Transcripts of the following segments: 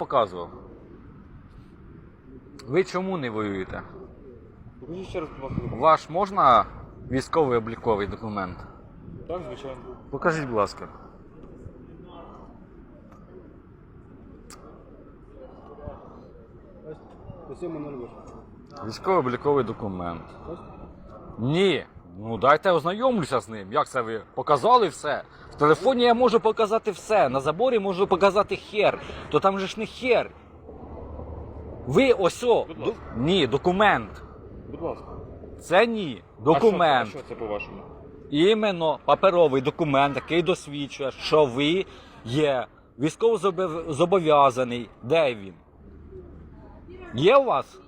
показував. Ви чому не воюєте? Покажіть ще раз, будь ласка, документ. Ваш можна військовий обліковий документ? Так, звичайно. Покажіть, будь ласка. Нервиш. Військовий обліковий документ. Ні. Ну дайте ознайомлюся з ним. Як це ви показали все? Телефоні я можу показати все. На заборі можу показати хер. То там же ж не хер. Ви ось о. Будь ду- ласка. Ні, документ. Будь ласка. Це ні. Документ. А що, це- а що це по-вашому? Іменно паперовий документ, який досвідчує, що ви є військовозобов'язаний. Де він? Є у вас?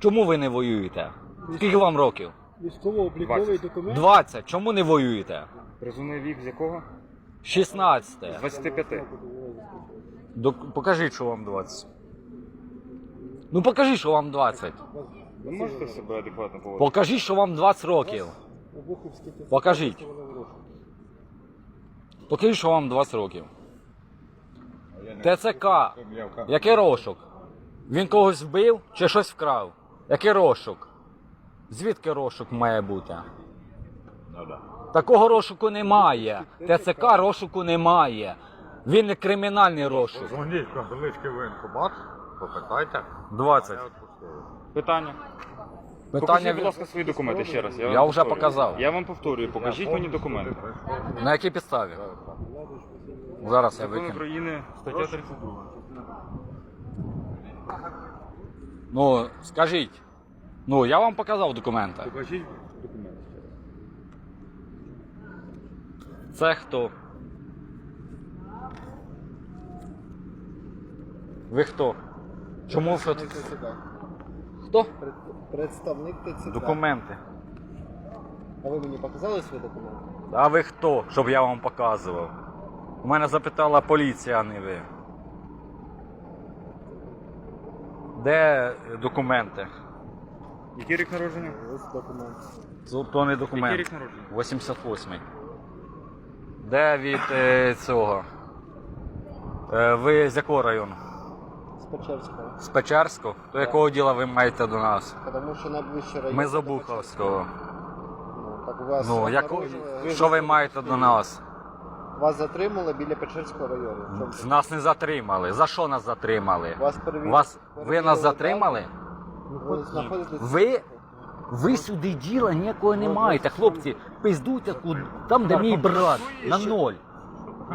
Чому ви не воюєте? Скільки вам років? Військово-обліковий 20. документ. 20. Чому не воюєте? Призовний вік з якого? 16. З 25. Док- Покажіть, що вам 20. Ну покажіть, що вам 20. Ви можете себе адекватно поводити? Покажіть, що вам 20 років. Покажіть. Покажіть, що вам 20 років. ТЦК. Який розшук? Він когось вбив чи щось вкрав? Який розшук? Звідки розшук має бути? Такого розшуку немає. ТЦК розшуку немає. Він не кримінальний розшук. Дзвоніть в кандалицький воєнкомат, попитайте. 20. Питання. Питання Покажіть, будь ласка, свої документи ще раз. Я вам вже повторюю. показав. Я вам повторюю, покажіть мені документи. на якій підставі? Зараз я Закон викину. України, стаття 32. Ну, скажіть. Ну, я вам показав документи. Покажіть Це хто? Ви хто? Чому ви... Хто? Представник ТЦК. Документи. А ви мені показали свої документи? А ви хто, щоб я вам показував? У мене запитала поліція, а не ви. Де е, документи? Який рік народження? Ось документ. То не Який рік народження? 88-й. Де від е, цього? Е, ви з якого району? З Печерського. З Печерського? То якого діла ви маєте до нас? Тому що найближчий район. Ми з Обуховського. Ну, так у вас Ну, як... обнаружили- що ви маєте до нас? Вас затримали біля Печерського району. В чому Нас не затримали. За що нас затримали? Вас перевірили. Вас... Ви перевірили нас затримали? Ви знаходитесь. Ви, ви сюди діла ніякого не маєте, хлопці. Пиздуйте куди, там, де мій брат, на ноль.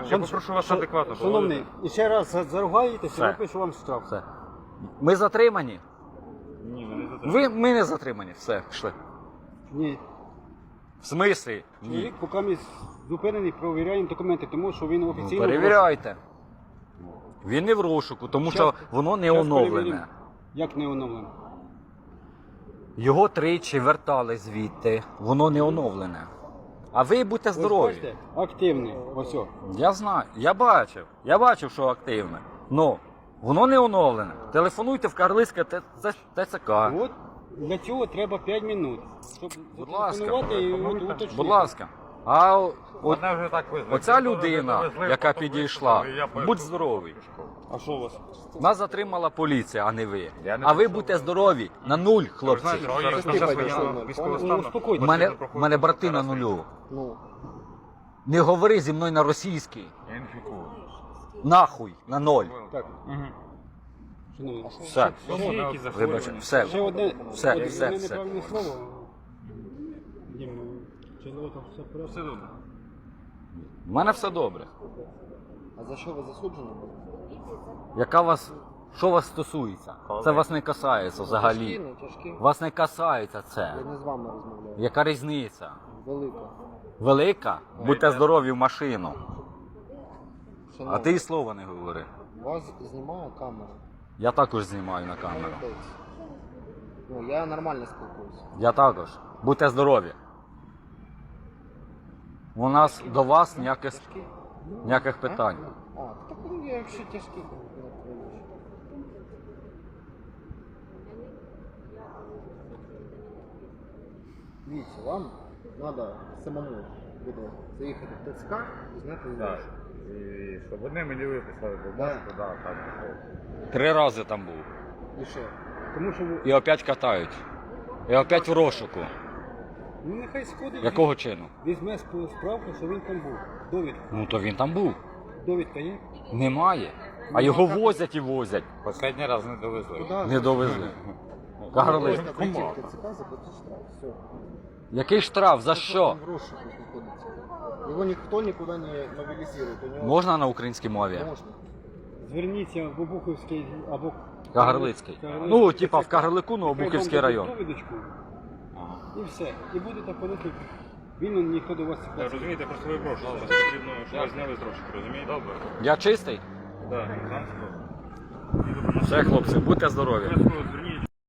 Я попрошу вас адекватно Шановний, і ще раз заругаєтеся, Все. напишу вам штраф. Все. Ми затримані. Ні, ви не затримали. Ви, ми не затримані. Все, пішли. Ні. В смислі? Ні. Чоловік поки ми зупинений, провіряємо документи, тому що він Ну, офіційно. перевіряйте. Він не в розшуку, тому що воно не Щас оновлене. перевіримо. Як не оновлено? Його тричі вертали звідти, воно не оновлене. А ви будьте Ось здорові. бачите, Активний. Ось. о. Я знаю, я бачив. Я бачив, що активне. Ну, воно не оновлене. Телефонуйте в Карлицьке Т- Т- ТЦК. От для цього треба 5 минут. Щоб Будь ласка, зателефонувати і от уточнити. Будь ласка. А от, Мене вже так визвали. оця людина, яка підійшла, будь здоровий. А що у вас? Нас затримала поліція, а не ви. Я не А ви будьте здорові. На нуль, хлопці. зараз під час воєнного військового ну, стану. У мене, у мене брати на нулю. Ну, Не говори зі мною на російській. Я інфікую. Нахуй, на ноль. Так, Мгм. шановний. Все. Ще які Вибач, захворювання? все. Ще одне, Все, одне все, все. неправильне слово. Дім, чоловіка все порядку. Все добре. У мене все добре. а за що ви засуджені? Яка вас. Що вас стосується? Це вас не касається Тяжкі, взагалі. не тяжкі. Вас не касається це. Я не з вами розмовляю. Яка різниця? Велика. Велика? Будьте здорові в машину. А ти і слова не говори. Вас знімає камера. Я також знімаю на камеру. Ну, я нормально спілкуюся. Я також. Будьте здорові. У нас до вас ніяких, ніяких питань. А, так якщо тяжкі. Дивіться, вам треба самому буде заїхати в ТЦК і зняти Так. І щоб вони мені виписали бумажку, да, так пішов. Три рази там був. І що? Тому що ви- І опять катають. І опять в розшуку. Ну нехай сходить. Якого чину? Візьме справку, що він там був. Довідка. Ну то він там був. Довідка є? Немає. А його возять і возять. Останній раз не довезли. Куди? Не довезли. Заплатити штраф. Все. Який штраф? За що? Його ніхто нікуди не мобілізує. Нього Можна на українській мові? можна. Зверніться в Обухівський або Кагарлицький. Кагарлицький. Ну, типа в Кагарлику, ну, Обухівський район. Довідочку. І все. І будете ходити. Він ніхто до вас не хоче. розумієте, просто ви прошу. Це потрібно, щоб ви зняли з розшуку, розумієте? Добре. Я чистий? Так, Все, хлопці, будьте здорові.